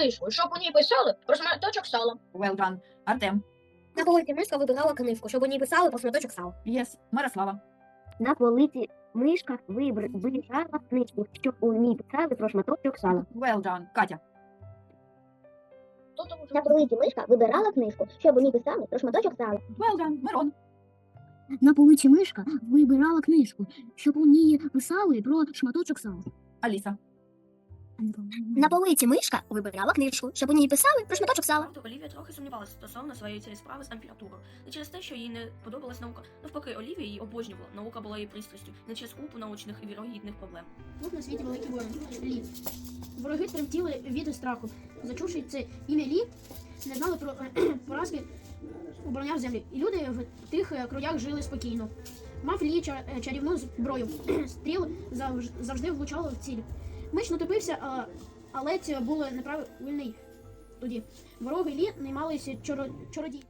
книжку, щоб у ній писали про шматочок сала. Well done. Артем. На полиці мишка вибирала книжку, щоб у ній писали про шматочок сала. Yes. Мирослава. На полиці мишка вибр- вибирала книжку, щоб у ній писали про шматочок сала. Well done. Катя. На полиці мишка вибирала книжку, щоб у ній писали про шматочок сала. Well done. Мирон. На полиці мишка вибирала книжку, щоб у ній писали про шматочок сала. Аліса. На полиці мишка вибирала книжку, щоб у ній писали про шматочок сала. Правда, Олівія трохи сумнівалася стосовно своєї цієї справи з ампіратурою. Не через те, що їй не подобалась наука. Навпаки, Олівія її обожнювала. Наука була її пристрастю, не через купу научних і вірогідних проблем. Тут на світі великий ворог Лі. Вороги тремтіли від страху. Зачувши це ім'я Лі, не знали про поразки обороняв землі. І люди в тих е, краях жили спокійно. Мав Лі е, чарівну зброю. Стріл завжди влучало в ціль. Меч натопився, а, але це було неправильний тоді. Вороги Лі наймалися чоро, чародій.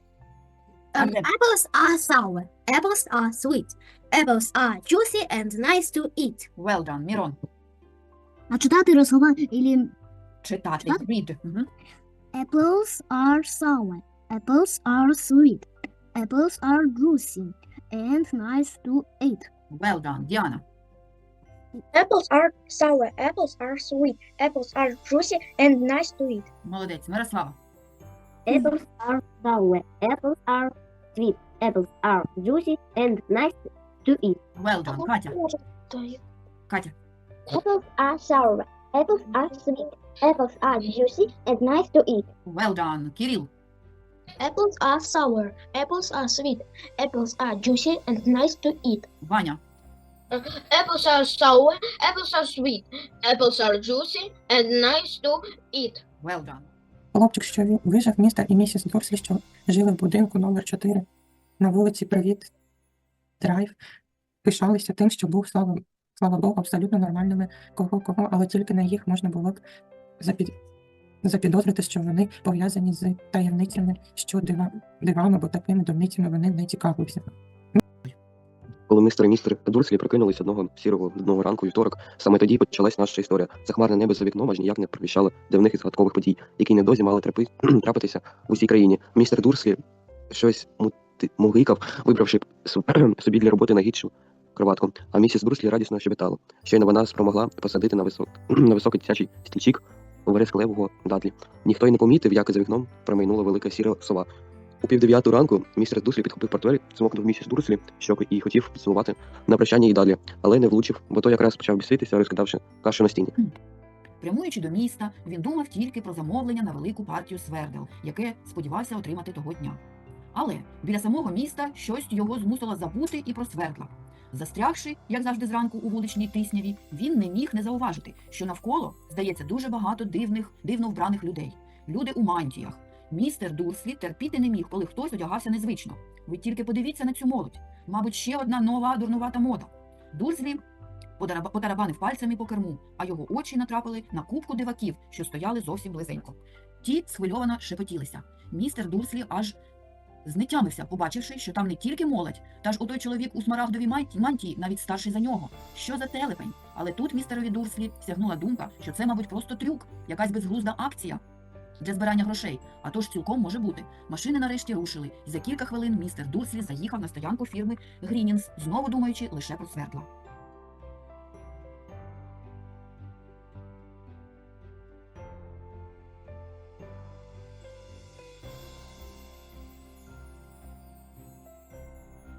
Um, apples are sour. Apples are sweet. Apples are juicy and nice to eat. Well done. Мірон. А читати розслова ілі Читати. Читати? Read. Мгм. Apples are sour. Apples are sweet. Apples are juicy and nice to eat. Well done. Діана. Apples are sour, apples are sweet, apples are juicy and nice to eat. Молодець. Мирослава. Apples are sour, apples are sweet, apples are juicy and nice to eat. Well done. Катя. Катя. Apples are sour, apples are sweet, apples are juicy and nice to eat. Well done. Кирил. Apples are sour, apples are sweet, apples are juicy and nice to eat. Ваня. Apples are sour, apples are sweet, apples are juicy and nice to eat. Well done. Хлопчик, що ві- вижив містер і місіс Дорслі, що жили в будинку номер 4 на вулиці Привіт Драйв, пишалися тим, що був, слава, слава Богу, абсолютно нормальними кого кого, але тільки на їх можна було б запід... запідозрити, що вони пов'язані з таємницями, що дива... дивами, бо такими дурницями вони не цікавилися. Коли містер і містер Дурслі прокинулись одного сірого одного ранку вівторок, саме тоді почалась наша історія. Захмарне небо за вікном аж ніяк не провіщало дивних і згадкових подій, які недовзі мали трапи... трапитися в усій країні. Містер Дурслі щось мугикав, вибравши собі для роботи найгідшу кроватку. А місіс Дурслі радісно щебетала. Щойно вона спромогла посадити на висок... на високий дитячий стільчик вересклевого дадлі. Ніхто й не помітив, як за вікном промайнула велика сіра сова. У півдев'яту ранку містер Дурслі підхопив портфель, цмокнув місіс Дурслі щоки і хотів поцілувати на прощання і далі, але не влучив, бо той якраз почав біситися, розкидавши кашу на стіні. Прямуючи до міста, він думав тільки про замовлення на велику партію свердел, яке сподівався отримати того дня. Але біля самого міста щось його змусило забути і про свердла. Застрягши, як завжди зранку у вуличній тисняві, він не міг не зауважити, що навколо здається дуже багато дивних, дивно вбраних людей. Люди у мантіях. Містер Дурслі терпіти не міг, коли хтось одягався незвично. Ви тільки подивіться на цю молодь. Мабуть, ще одна нова дурнувата мода. Дурслі потарабанив пальцями по керму, а його очі натрапили на купку диваків, що стояли зовсім близенько. Ті схвильовано шепотілися. Містер Дурслі аж знетямився, побачивши, що там не тільки молодь, та ж отой чоловік у смарагдовій мантії навіть старший за нього. Що за телепень? Але тут містерові Дурслі сягнула думка, що це, мабуть, просто трюк, якась безглузда акція для збирання грошей. А то ж цілком може бути. Машини нарешті рушили, і за кілька хвилин містер Дурслі заїхав на стоянку фірми Грінінс, знову думаючи лише про свердла.